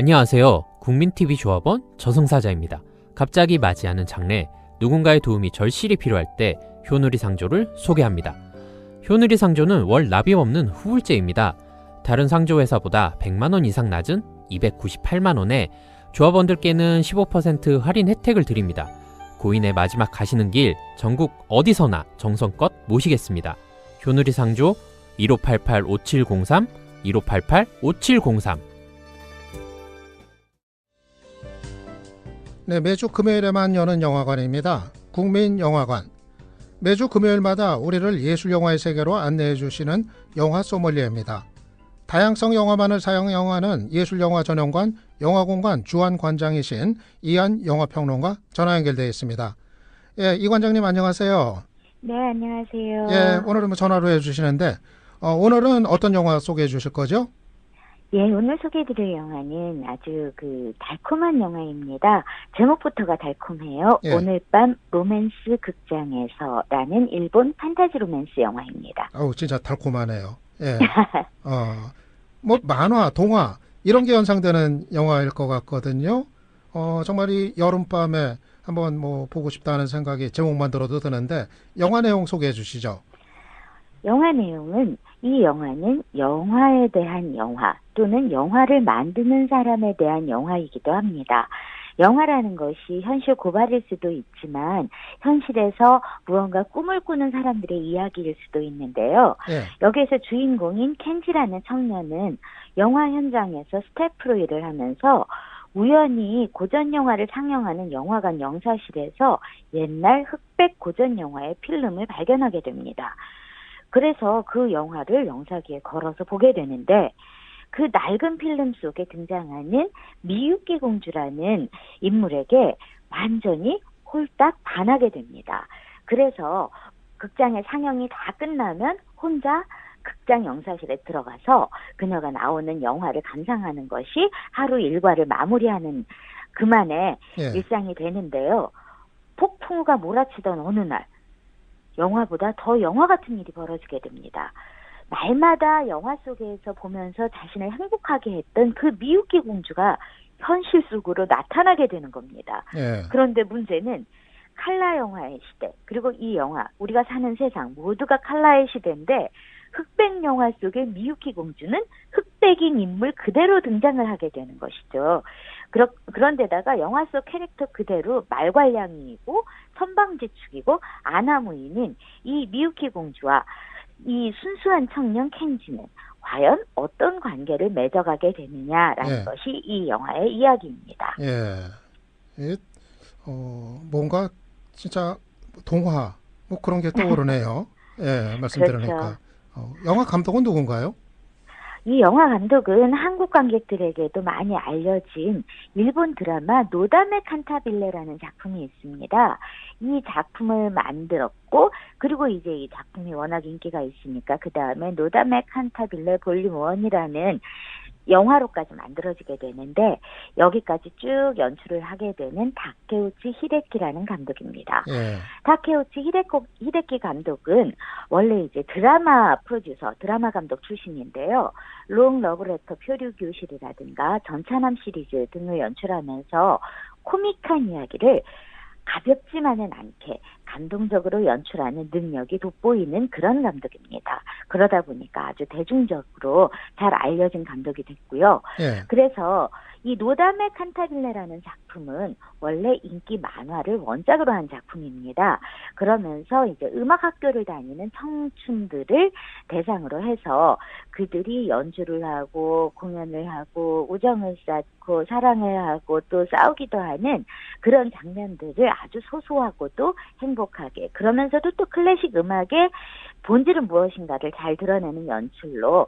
안녕하세요. 국민TV 조합원 저승사자입니다. 갑자기 맞이하는 장래, 누군가의 도움이 절실히 필요할 때 효누리 상조를 소개합니다. 효누리 상조는 월 납입 없는 후불제입니다. 다른 상조 회사보다 100만 원 이상 낮은 298만 원에 조합원들께는 15% 할인 혜택을 드립니다. 고인의 마지막 가시는 길 전국 어디서나 정성껏 모시겠습니다. 효누리 상조 1588-5703 1588-5703 네, 매주 금요일에만 여는 영화관입니다. 국민영화관. 매주 금요일마다 우리를 예술영화의 세계로 안내해 주시는 영화 소믈리에입니다. 다양성 영화만을 사용 영화는 예술영화 전용관 영화공간 주한 관장이신 이한 영화평론가 전화 연결되어 있습니다. 예, 이 관장님 안녕하세요. 네, 안녕하세요. 예, 오늘은 뭐 전화로 해주시는데 어, 오늘은 어떤 영화 소개해 주실 거죠? 예, 오늘 소개해드릴 영화는 아주 그 달콤한 영화입니다. 제목부터가 달콤해요. 예. 오늘 밤 로맨스 극장에서라는 일본 판타지 로맨스 영화입니다. 아우 진짜 달콤하네요. 예. 어, 뭐 만화, 동화 이런 게 연상되는 영화일 것 같거든요. 어, 정말 이 여름밤에 한번 뭐 보고 싶다는 생각이 제목만 들어도 드는데 영화 내용 소개해 주시죠. 영화 내용은 이 영화는 영화에 대한 영화 또는 영화를 만드는 사람에 대한 영화이기도 합니다. 영화라는 것이 현실 고발일 수도 있지만 현실에서 무언가 꿈을 꾸는 사람들의 이야기일 수도 있는데요. 예. 여기에서 주인공인 켄지라는 청년은 영화 현장에서 스태프로 일을 하면서 우연히 고전 영화를 상영하는 영화관 영사실에서 옛날 흑백 고전 영화의 필름을 발견하게 됩니다. 그래서 그 영화를 영사기에 걸어서 보게 되는데 그 낡은 필름 속에 등장하는 미유키 공주라는 인물에게 완전히 홀딱 반하게 됩니다. 그래서 극장의 상영이 다 끝나면 혼자 극장 영사실에 들어가서 그녀가 나오는 영화를 감상하는 것이 하루 일과를 마무리하는 그만의 예. 일상이 되는데요. 폭풍우가 몰아치던 어느 날 영화보다 더 영화 같은 일이 벌어지게 됩니다. 날마다 영화 속에서 보면서 자신을 행복하게 했던 그 미유키 공주가 현실 속으로 나타나게 되는 겁니다. 예. 그런데 문제는 칼라 영화의 시대 그리고 이 영화 우리가 사는 세상 모두가 칼라의 시대인데 흑백 영화 속의 미유키 공주는 흑백인 인물 그대로 등장을 하게 되는 것이죠. 그러, 그런데다가 영화 속 캐릭터 그대로 말괄량이고 선방지축이고 아나무인인 이 미유키 공주와 이 순수한 청년 켄지는 과연 어떤 관계를 맺어가게 되느냐라는 예. 것이 이 영화의 이야기입니다. 예. 예. 어, 뭔가 진짜 동화 뭐 그런 게 떠오르네요. 예, 말씀 그렇죠. 들으니까. 어, 영화 감독은 누군가요? 이 영화 감독은 한국 관객들에게도 많이 알려진 일본 드라마 노다메 칸타빌레라는 작품이 있습니다. 이 작품을 만들었고 그리고 이제 이 작품이 워낙 인기가 있으니까 그 다음에 노다메 칸타빌레 볼륨 1이라는 영화로까지 만들어지게 되는데 여기까지 쭉 연출을 하게 되는 다케우치 히데키라는 감독입니다. 예. 타케우치 히데코, 히데키 감독은 원래 이제 드라마 프로듀서, 드라마 감독 출신인데요. 롱 러브레터 표류 교실이라든가 전차남 시리즈 등을 연출하면서 코믹한 이야기를 가볍지만은 않게 감동적으로 연출하는 능력이 돋보이는 그런 감독입니다. 그러다 보니까 아주 대중적으로 잘 알려진 감독이 됐고요. 예. 그래서 이 노담의 칸타빌레라는 작품은 원래 인기 만화를 원작으로 한 작품입니다. 그러면서 이제 음악 학교를 다니는 청춘들을 대상으로 해서 그들이 연주를 하고 공연을 하고 우정을 쌓고 사랑을 하고 또 싸우기도 하는 그런 장면들을 아주 소소하고도 행복하게 그러면서도 또 클래식 음악의 본질은 무엇인가를 잘 드러내는 연출로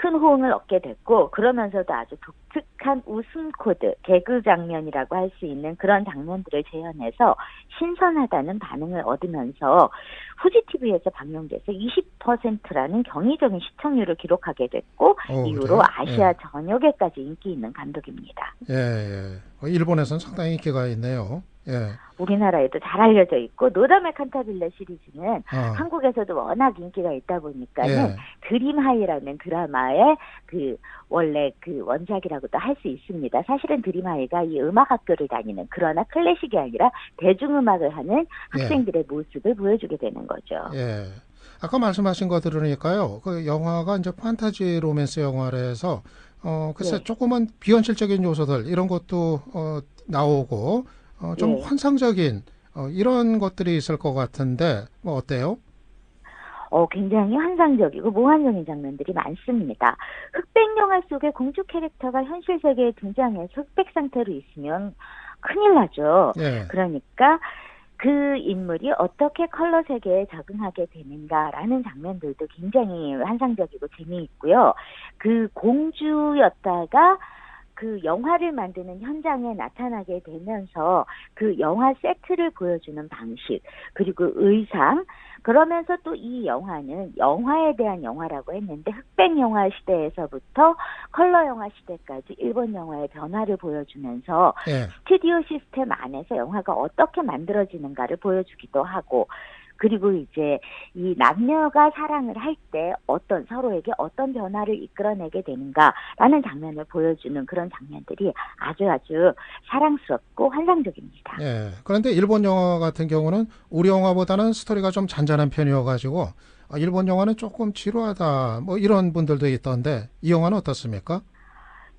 큰 호응을 얻게 됐고 그러면서도 아주 독특한 웃음 코드, 개그 장면이라고 할 수 있는 그런 장면들을 재현해서 신선하다는 반응을 얻으면서 후지 TV에서 방영돼서 20%라는 경이적인 시청률을 기록하게 됐고 어, 이후로? 아시아 전역에까지 인기 있는 감독입니다. 예, 예. 어, 일본에서는 상당히 인기가 있네요. 예. 우리나라에도 잘 알려져 있고 노담의 칸타빌레 시리즈는 어. 한국에서도 워낙 인기가 있다 보니까는 예. 드림 하이라는 드라마의 그 원래 그 원작이라고도 할 수 있습니다. 사실은 드림 하이가 이 음악 학교를 다니는 그러나 클래식이 아니라 대중음악을 하는 학생들의 모습을 보여주게 되는 거죠. 예. 아까 말씀하신 거 들으니까요. 그 영화가 이제 판타지 로맨스 영화라서 어 글쎄 네. 조금은 비현실적인 요소들 이런 것도 어 나오고 어좀 네. 환상적인 어 이런 것들이 있을 것 같은데 뭐 어때요? 어, 굉장히 환상적이고 몽환적인 장면들이 많습니다. 흑백 영화 속의 공주 캐릭터가 현실 세계에 등장해서 흑백 상태로 있으면 큰일 나죠. 예. 그러니까 그 인물이 어떻게 컬러 세계에 적응하게 되는가라는 장면들도 굉장히 환상적이고 재미있고요. 그 공주였다가 그 영화를 만드는 현장에 나타나게 되면서 그 영화 세트를 보여주는 방식, 그리고 의상, 그러면서 또 이 영화는 영화에 대한 영화라고 했는데 흑백 영화 시대에서부터 컬러 영화 시대까지 일본 영화의 변화를 보여주면서 예. 스튜디오 시스템 안에서 영화가 어떻게 만들어지는가를 보여주기도 하고 그리고 이제 이 남녀가 사랑을 할 때 어떤 서로에게 어떤 변화를 이끌어내게 되는가라는 장면을 보여주는 그런 장면들이 아주 아주 사랑스럽고 환상적입니다. 예. 그런데 일본 영화 같은 경우는 우리 영화보다는 스토리가 좀 잔잔한 편이어가지고 아, 일본 영화는 조금 지루하다 뭐 이런 분들도 있던데 이 영화는 어떻습니까?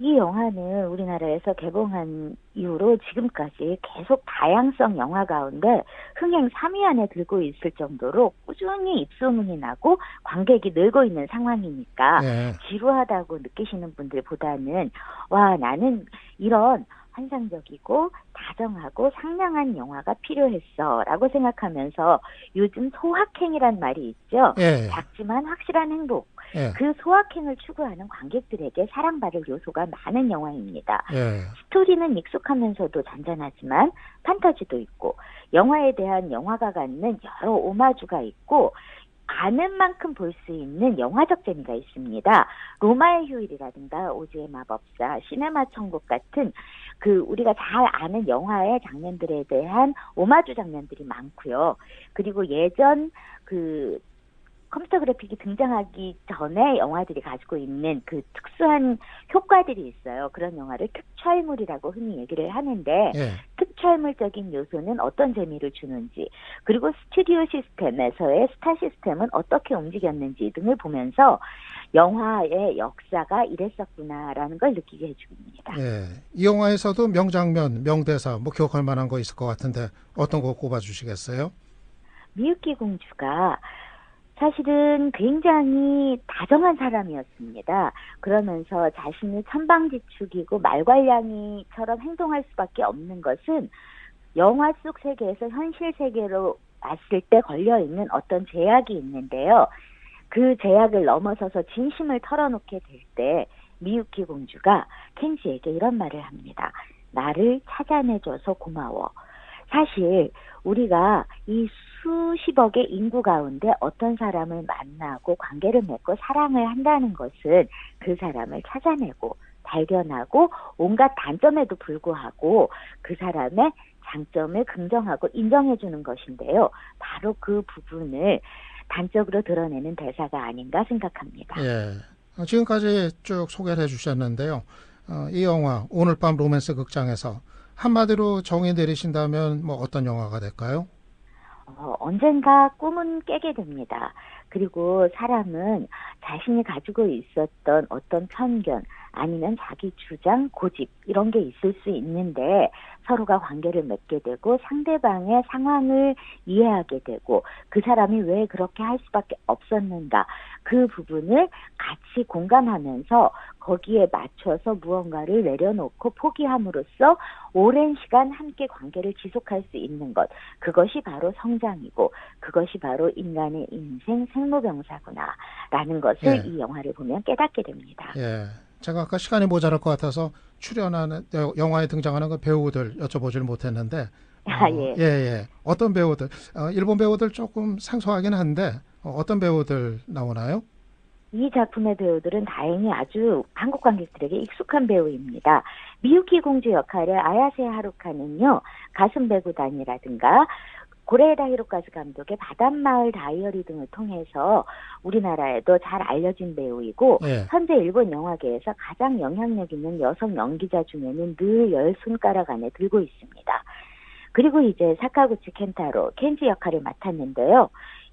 이 영화는 우리나라에서 개봉한 이후로 지금까지 계속 다양성 영화 가운데 흥행 3위 안에 들고 있을 정도로 꾸준히 입소문이 나고 관객이 늘고 있는 상황이니까 예. 지루하다고 느끼시는 분들보다는 와 나는 이런 환상적이고 다정하고 상냥한 영화가 필요했어라고 생각하면서 요즘 소확행이란 말이 있죠. 예. 작지만 확실한 행복. 예. 그 소확행을 추구하는 관객들에게 사랑받을 요소가 많은 영화입니다. 예. 스토리는 익숙하면서도 잔잔하지만 판타지도 있고 영화에 대한 영화가 갖는 여러 오마주가 있고 아는 만큼 볼 수 있는 영화적 재미가 있습니다. 로마의 휴일이라든가 오즈의 마법사, 시네마 천국 같은 그 우리가 잘 아는 영화의 장면들에 대한 오마주 장면들이 많고요. 그리고 예전 그 컴퓨터 그래픽이 등장하기 전에 영화들이 가지고 있는 그 특수한 효과들이 있어요. 그런 영화를 특촬물이라고 흔히 얘기를 하는데 예. 특촬물적인 요소는 어떤 재미를 주는지 그리고 스튜디오 시스템에서의 스타 시스템은 어떻게 움직였는지 등을 보면서 영화의 역사가 이랬었구나라는 걸 느끼게 해줍니다. 예. 이 영화에서도 명장면, 명대사 뭐 기억할 만한 거 있을 것 같은데 어떤 거 꼽아 주시겠어요? 미유키 공주가 사실은 굉장히 다정한 사람이었습니다. 그러면서 자신을 천방지축이고 말괄량이처럼 행동할 수밖에 없는 것은 영화 속 세계에서 현실 세계로 왔을 때 걸려 있는 어떤 제약이 있는데요. 그 제약을 넘어서서 진심을 털어놓게 될 때 미유키 공주가 켄지에게 이런 말을 합니다. 나를 찾아내줘서 고마워. 사실 우리가 이 수십억의 인구 가운데 어떤 사람을 만나고 관계를 맺고 사랑을 한다는 것은 그 사람을 찾아내고 발견하고 온갖 단점에도 불구하고 그 사람의 장점을 긍정하고 인정해 주는 것인데요. 바로 그 부분을 단적으로 드러내는 대사가 아닌가 생각합니다. 예. 어, 지금까지 쭉 소개를 해주셨는데요. 어, 이 영화 오늘 밤 로맨스 극장에서 한마디로 정의 내리신다면 뭐 어떤 영화가 될까요? 어, 언젠가 꿈은 깨게 됩니다. 그리고 사람은 자신이 가지고 있었던 어떤 편견 아니면 자기 주장, 고집 이런 게 있을 수 있는데 서로가 관계를 맺게 되고 상대방의 상황을 이해하게 되고 그 사람이 왜 그렇게 할 수밖에 없었는가 그 부분을 같이 공감하면서 거기에 맞춰서 무언가를 내려놓고 포기함으로써 오랜 시간 함께 관계를 지속할 수 있는 것 그것이 바로 성장이고 그것이 바로 인간의 인생 생로병사구나라는 것을 예. 이 영화를 보면 깨닫게 됩니다. 예. 제가 아까 시간이 모자랄 것 같아서 출연하는 여- 영화에 등장하는 그 배우들 여쭤보질 못했는데 아, 어, 예. 예, 예. 어떤 배우들? 어, 일본 배우들 조금 생소하긴 한데 어, 어떤 배우들 나오나요? 이 작품의 배우들은 다행히 아주 한국 관객들에게 익숙한 배우입니다. 미유키 공주 역할의 아야세 하루카는요, 가슴 배구단이라든가 고레에다 히로카즈 감독의 바닷마을 다이어리 등을 통해서 우리나라에도 잘 알려진 배우이고 예. 현재 일본 영화계에서 가장 영향력 있는 여성 연기자 중에는 늘 열 손가락 안에 들고 있습니다. 그리고 이제 사카구치 켄타로 켄지 역할을 맡았는데요.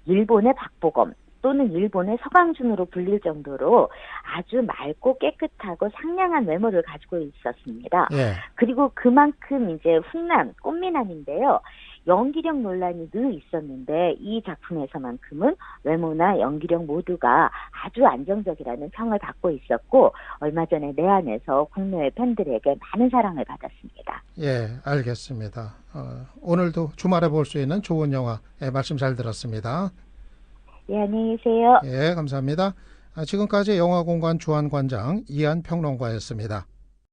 일본의 박보검 또는 일본의 서강준으로 불릴 정도로 아주 맑고 깨끗하고 상냥한 외모를 가지고 있었습니다. 예. 그리고 그만큼 이제 훈남, 꽃미남인데요. 연기력 논란이 늘 있었는데 이 작품에서만큼은 외모나 연기력 모두가 아주 안정적이라는 평을 받고 있었고 얼마 전에 내한에서 국내외 팬들에게 많은 사랑을 받았습니다. 예, 알겠습니다. 어, 오늘도 주말에 볼 수 있는 좋은 영화 예, 말씀 잘 들었습니다. 예, 안녕히 계세요. 예, 감사합니다. 아, 지금까지 영화공간 주한관장 이한 평론가였습니다.